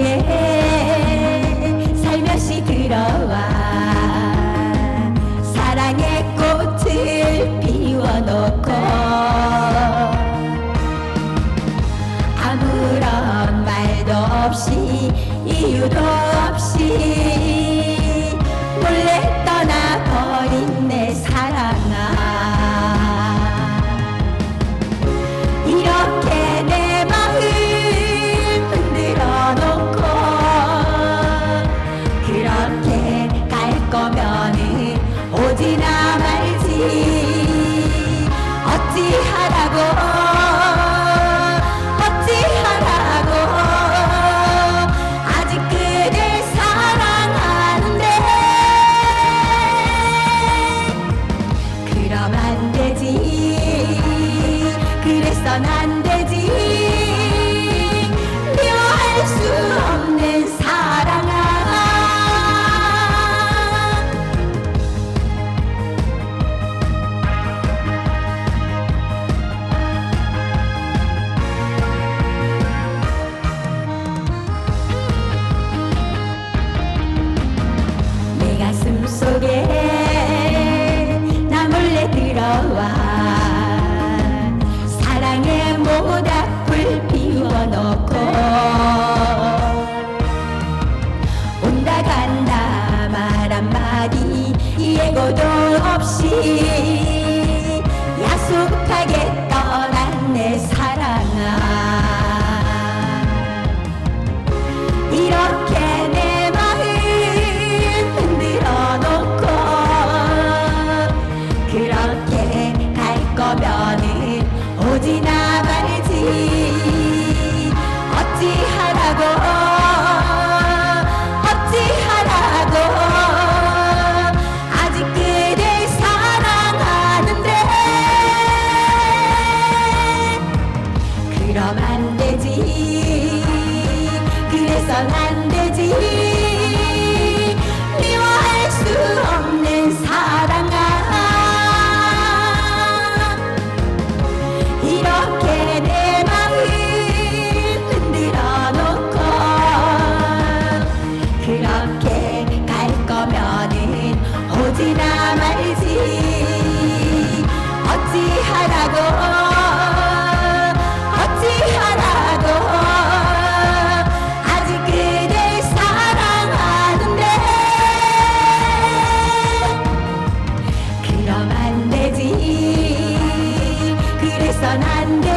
속에 살며시 들어와. 사랑의 꽃을 피워놓고 아무런 말도 없이 이유도 없이 그럼 안 되지. 그래선 안 되지. 미워할 수 없는 사랑아. 내 가슴 속에 모닥불 피워놓고 온다 간다 말 한마디 예고도 없이 안 되지. 미워할 수 없는 사랑아. 이렇게 내 마음 흔들어 놓고 그렇게 갈 거면은 오지나 말지. 어찌하라고 nightingale.